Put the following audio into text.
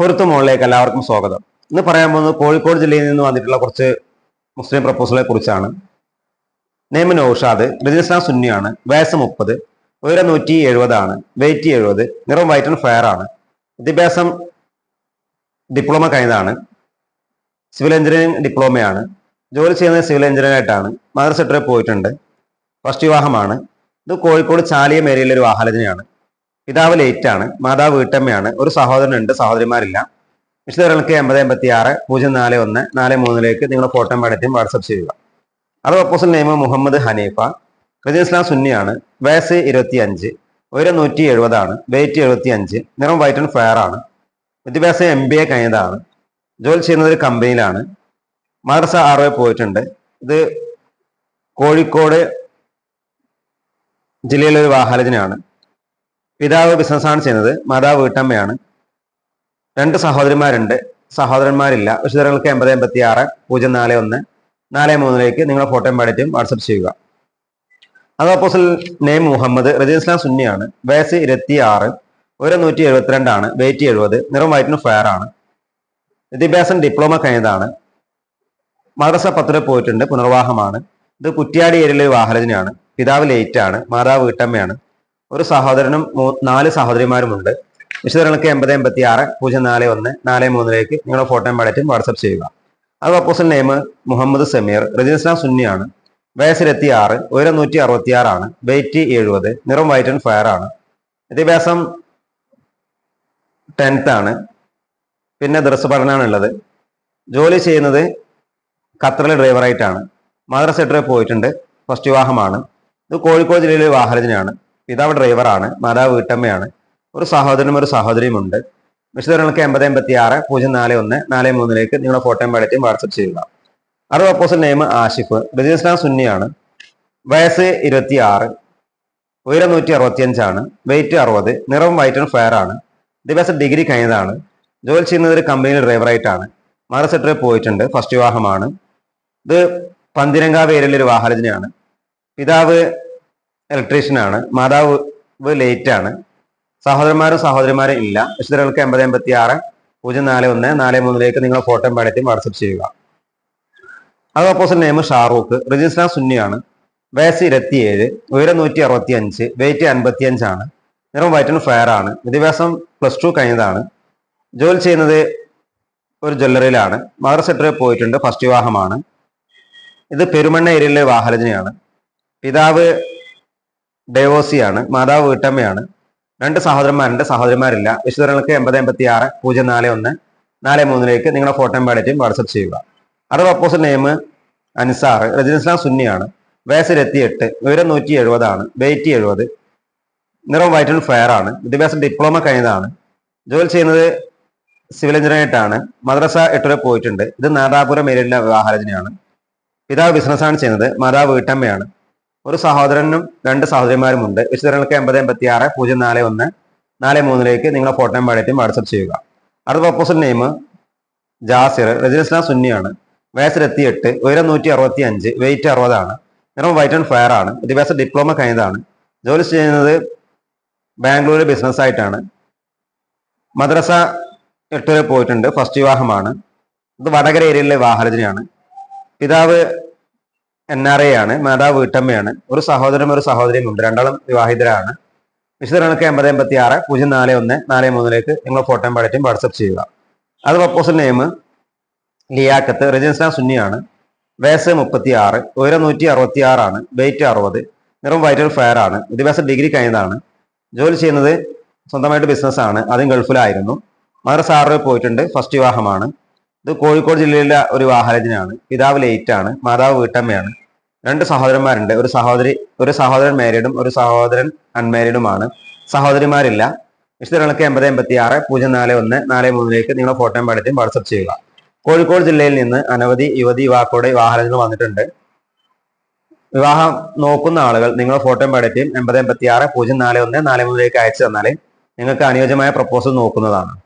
പൊരുത്ത മുകളിലേക്ക് എല്ലാവർക്കും സ്വാഗതം. ഇന്ന് പറയാൻ പോകുന്നത് കോഴിക്കോട് ജില്ലയിൽ നിന്ന് വന്നിട്ടുള്ള കുറച്ച് മുസ്ലിം പ്രപ്പോസലുകളെ കുറിച്ചാണ്. നെയ്മ് നൌഷാദ് രജിസ്ട്രാൻ സുന്നിയാണ് വയസ്സ് മുപ്പത് ഉയരം നൂറ്റി എഴുപതാണ് വെയിറ്റ് എഴുപത് നിറം വൈറ്റ് ആൻഡ് ഫയർ ആണ്. വിദ്യാഭ്യാസം ഡിപ്ലോമ കഴിഞ്ഞതാണ് സിവിൽ എഞ്ചിനീയറിംഗ് ഡിപ്ലോമയാണ് ജോലി ചെയ്യുന്നത് സിവിൽ എഞ്ചിനീയർ ആയിട്ടാണ് മദർ സെക്ടറിൽ പോയിട്ടുണ്ട് ഫസ്റ്റ് വിവാഹമാണ്. ഇത് കോഴിക്കോട് ചാലിയം ഏരിയയിലെ ഒരു വാഹനജനയാണ് പിതാവ് ലേറ്റ് ആണ് മാതാവ് വീട്ടമ്മയാണ് ഒരു സഹോദരനുണ്ട് സഹോദരിമാരില്ല. വിശദങ്ങൾക്ക് എൺപത് എൺപത്തി ആറ് പൂജ്യം നാല് ഒന്ന് നാല് മൂന്നിലേക്ക് നിങ്ങളുടെ ഫോട്ടോ മേടറ്റും വാട്സപ്പ് ചെയ്യുക. അത് ഒപ്പോസിറ്റ് നെയിം മുഹമ്മദ് ഹനീഫ റജി ഇസ്ലാം സുന്നിയാണ് വയസ്സ് ഇരുപത്തി അഞ്ച് ഉയരം നൂറ്റി എഴുപതാണ് വെയിറ്റ് എഴുപത്തി അഞ്ച് നിറം വൈറ്റ് ആൻഡ് ഫെയർ ആണ് വിദ്യാഭ്യാസം എം ബി എ കഴിഞ്ഞതാണ് ജോലി ചെയ്യുന്നത് ഒരു കമ്പനിയിലാണ് മദ്രസ ആറുവെ പോയിട്ടുണ്ട്. ഇത് കോഴിക്കോട് ജില്ലയിലെ ഒരു വാഹനജനാണ് പിതാവ് ബിസിനസ്സാണ് ചെയ്യുന്നത് മാതാവ് വീട്ടമ്മയാണ്. രണ്ട് സഹോദരിമാരുണ്ട് സഹോദരന്മാരില്ല. വിശദങ്ങൾക്ക് എൺപത് എൺപത്തി ആറ് പൂജ്യം നാല് ഒന്ന് നാല് മൂന്നിലേക്ക് നിങ്ങളുടെ ഫോട്ടോയും പാടിറ്റും വാട്സപ്പ് ചെയ്യുക. അത് അപ്പോസിൽ നെയിം മുഹമ്മദ് റജീസ് ഇസ്ലാം സുന്നിയാണ് വയസ്സ് ഇരുപത്തി ആറ് ഒരു നൂറ്റി എഴുപത്തിരണ്ടാണ് വെയിറ്റ് എഴുപത് നിറം വൈറ്റിന് ഫയർ ആണ്. വിദ്യാഭ്യാസം ഡിപ്ലോമ കഴിഞ്ഞതാണ്. മദ്രസ പത്തിൽ പോയിട്ടുണ്ട് പുനർവാഹമാണ് ഇത് കുറ്റ്യാടി ഏരിയയിലെ വാഹരജനാണ് പിതാവ് ലേറ്റ് ആണ് മാതാവ് വീട്ടമ്മയാണ്. ഒരു സഹോദരനും നാല് സഹോദരിമാരുമുണ്ട്. വിശദങ്ങൾക്ക് എൺപത് എൺപത്തി ആറ് പൂജ്യം നാല് ഒന്ന് നാല് മൂന്നിലേക്ക് നിങ്ങളുടെ ഫോട്ടോയും പാടറ്റും വാട്സപ്പ് ചെയ്യുക. അത് ഓപ്പോസിറ്റ് നെയിം മുഹമ്മദ് സമീർ റജീൽ ഇസ്ലാം സുന്നിയാണ്. വയസ്സ് ഇരുപത്തി ആറ് ഉയരം നൂറ്റി അറുപത്തി ആറാണ് വെയിറ്റ് എഴുപത് നിറം വൈറ്റ് ആൻഡ് ഫയർ ആണ്. വിദ്യാഭ്യാസം ടെൻത്ത് ആണ്. പിന്നെ ദർശ പഠനമാണ് ഉള്ളത്. ജോലി ചെയ്യുന്നത് ഖത്തറിലെ ഡ്രൈവറായിട്ടാണ് മദർ സെക്ടറിൽ പോയിട്ടുണ്ട്. ഫസ്റ്റ് വിവാഹമാണ്. ഇത് കോഴിക്കോട് ജില്ലയിലെ വാഹനജനാണ് പിതാവ് ഡ്രൈവറാണ് മാതാവ് വീട്ടമ്മയാണ്. ഒരു സഹോദരനും ഒരു സഹോദരിയുമുണ്ട്. വിശദങ്ങൾക്ക് എൺപത് എൺപത്തി ആറ് പൂജ്യം നാല് ഒന്ന് നാല് മൂന്നിലേക്ക് നിങ്ങളുടെ ഫോട്ടോയും പാടറ്റും വാട്സപ്പ് ചെയ്യുക. അത് ഓപ്പോസിറ്റ് നെയിം ആഷിഫ് ഇസ്ലാം സുന്നിയാണ്. വയസ്സ് ഇരുപത്തി ആറ് ഉയരം നൂറ്റി അറുപത്തിയഞ്ചാണ് വെയിറ്റ് അറുപത് നിറം വൈറ്റ് ആൻഡ് ഫയർ ആണ്. വിദ്യാഭ്യാസം ഡിഗ്രി കഴിഞ്ഞതാണ്. ജോലി ചെയ്യുന്നത് ഒരു കമ്പനിയിൽ ഡ്രൈവറായിട്ടാണ് മദർ സെക്ടറിൽ പോയിട്ടുണ്ട് ഫസ്റ്റ് വിവാഹമാണ്. ഇത് പന്തിരങ്കാവ് ഏരിയയിലെ ഒരു പിതാവ് ഇലക്ട്രീഷ്യനാണ് മാതാവ് ലേറ്റ് ആണ്. സഹോദരന്മാരും സഹോദരിമാരും ഇല്ല. വിശദങ്ങൾക്ക് എൺപത് എൺപത്തി ആറ് പൂജ്യം നാല് ഒന്ന് നാല് മൂന്നിലേക്ക് നിങ്ങൾ ഫോട്ടോ പാടറ്റും വാട്സപ്പ് ചെയ്യുക. അത് ഓപ്പോസിറ്റ് നെയിം ഷാറൂഖ്. റജീൽ ഇസ്ലാം സുന്നിയാണ്. വയസ്സ് ഇരുപത്തിയേഴ് ഉയരം നൂറ്റി അറുപത്തി അഞ്ച് വെയിറ്റ് അൻപത്തി അഞ്ചാണ് നിറം വൈറ്റ് ആൻഡ് ഫയർ ആണ്. വിദ്യാഭ്യാസം പ്ലസ് ടു കഴിഞ്ഞതാണ്. ജോലി ചെയ്യുന്നത് ഒരു ജ്വല്ലറിയിലാണ്. മദർ സെക്ടറിൽ പോയിട്ടുണ്ട്. ഫസ്റ്റ് വിവാഹമാണ്. ഇത് പെരുമണ്ണ ഏരിയയിലെ വാഹരചനയാണ്. പിതാവ് ഡേവോസിയാണ് മാതാവ് വീട്ടമ്മയാണ്. രണ്ട് സഹോദരന്മാരുണ്ട് സഹോദരന്മാരില്ല വിശുദ്ധങ്ങൾക്ക് എൺപത് എൺപത്തി ആറ് പൂജ്യം നാല് ഒന്ന് നാല് മൂന്നിലേക്ക് നിങ്ങളുടെ ഫോട്ടോയും പാടറ്റും വാട്സപ്പ് ചെയ്യുക. അത് ഓപ്പോസിറ്റ് നെയിം അൻസാർ റജിനിസ്ലാം സുന്നിയാണ്. വയസ്സ് എട്ട് ഉയരം നൂറ്റി എഴുപതാണ് വെയിറ്റ് എഴുപത് നിറം വൈറ്റ് ആൻഡ് ഫയർ ആണ് വിദ്യാഭ്യാസം ഡിപ്ലോമ കഴിഞ്ഞതാണ്. ജോലി ചെയ്യുന്നത് സിവിൽ എഞ്ചിനീയറായിട്ടാണ് മദ്രസ എട്ടുവരെ പോയിട്ടുണ്ട്. ഇത് നാദാപുരം ഏരിയയിലെ വിവാഹരചനയാണ് പിതാവ് ബിസിനസ്സാണ് ചെയ്യുന്നത് മാതാവ് വീട്ടമ്മയാണ്. ഒരു സഹോദരനും രണ്ട് സഹോദരിമാരുമുണ്ട്. വിശദങ്ങൾക്ക് എൺപത് എൺപത്തി ആറ് പൂജ്യം നാല് ഒന്ന് നാല് മൂന്നിലേക്ക് നിങ്ങളെ ഫോട്ടോയും പാടറ്റും വാട്സപ്പ് ചെയ്യുക. അടുത്ത ഓപ്പോസിറ്റ് നെയിം ജാസിർ റജീൽ ഇസ്ലാം സുന്നിയാണ്. വയസ്സിലെത്തി എട്ട് ഉയരം നൂറ്റി അറുപത്തി അഞ്ച് വെയിറ്റ് അറുപതാണ്. നിറം വൈറ്റ് ആൻഡ് ഫയർ ആണ്. വിദ്യാഭ്യാസ ഡിപ്ലോമ കഴിഞ്ഞതാണ്. ജോലി ചെയ്യുന്നത് ബാംഗ്ലൂരിൽ ബിസിനസ് ആയിട്ടാണ്. മദ്രസ എട്ട് പോയിട്ടുണ്ട്. ഫസ്റ്റ് വിവാഹമാണ്. ഇത് വടകര ഏരിയയിലെ വിവാഹരചനയാണ് പിതാവ് എൻ ആർ എ ആണ് മാതാവ് വീട്ടമ്മയാണ് ഒരു സഹോദരനും ഒരു സഹോദരിയും ഉണ്ട് രണ്ടാളും വിവാഹിതരാണ്. വിശദങ്ങൾക്ക് എൺപത് എൺപത്തി ആറ് പൂജ്യം നാല് ഒന്ന് നാല് മൂന്നിലേക്ക് നിങ്ങൾ ഫോട്ടോയും പാടറ്റും വാട്സപ്പ് ചെയ്യുക. അത് പ്രപ്പോസൽ നെയിം ലിയാക്കത്ത് റജൻസ്ലാം സുന്നിയാണ് വയസ്സ് മുപ്പത്തി ആറ് ഉയരം നൂറ്റി അറുപത്തി ആറാണ് വെയിറ്റ് അറുപത് നിറം വൈറ്റൽ ഫയർ ആണ് വിദ്യാഭ്യാസ ഡിഗ്രി കഴിഞ്ഞതാണ്. ജോലി ചെയ്യുന്നത് സ്വന്തമായിട്ട് ബിസിനസ്സാണ് അതും ഗൾഫിലായിരുന്നു. മദർ സാറിൽ പോയിട്ടുണ്ട് ഫസ്റ്റ് വിവാഹമാണ്. ഇത് കോഴിക്കോട് ജില്ലയിലെ ഒരു വാഹനജനാണ് പിതാവ് ലേറ്റ് ആണ് മാതാവ് വീട്ടമ്മയാണ്. രണ്ട് സഹോദരന്മാരുണ്ട്. ഒരു സഹോദരി ഒരു സഹോദരൻ മാരീഡും ഒരു സഹോദരൻ അൺമാരീഡുമാണ് സഹോദരിമാരില്ല. വിശദങ്ങൾക്ക് എൺപത് എൺപത്തി ആറ് പൂജ്യം നാല് ഒന്ന് നാല് മൂന്നിലേക്ക് നിങ്ങളുടെ ഫോട്ടോയും പഠിത്തം വാട്സപ്പ് ചെയ്യുക. കോഴിക്കോട് ജില്ലയിൽ നിന്ന് അനവധി യുവതി യുവാക്കളുടെ വാഹനങ്ങൾ വന്നിട്ടുണ്ട്. വിവാഹം നോക്കുന്ന ആളുകൾ നിങ്ങളുടെ ഫോട്ടോയും പഠിത്തം എൺപത് എൺപത്തി ആറ് പൂജ്യം നാല് ഒന്ന് നാല് മൂന്നിലേക്ക് അയച്ചു തന്നാൽ നിങ്ങൾക്ക് അനുയോജ്യമായ പ്രപ്പോസൽ നോക്കുന്നതാണ്.